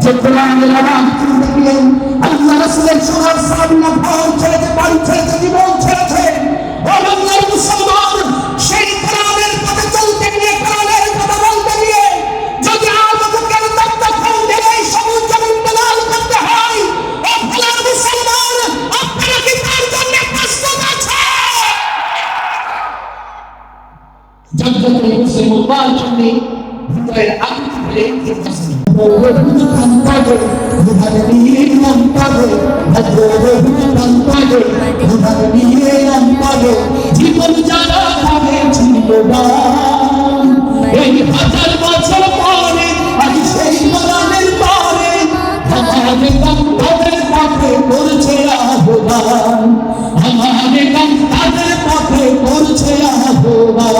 কোরআনের আওয়াজ শুনতে গিয়ে আল্লাহ রাসূলের সোনার সামনে ঘর ছেড়েছে বাড়ি ছেড়েছে জীবন ছেড়েছে ও বাংলার মুসলমান সেই কোরআনের পথে চলতে গিয়ে কোরআনের কথা বলতে গিয়ে যদি আবুবকর তখন দেবে সবুজ জমিন দলাল করতে হয় ও বাংলার মুসলমান আপনারা কি তার জন্য প্রস্তুত আছে জগতে মুসলমান জন্য হৃদয়ের আগুন ফেলে জীবন যারা ভাবে ছিল এই হাজার বছর পরে আজ সেই কোরআনের পরে আমাদের গন্তব্যের পথে করছে আহ্বান আমাদের গন্তব্যের পথে করছে আহ্বান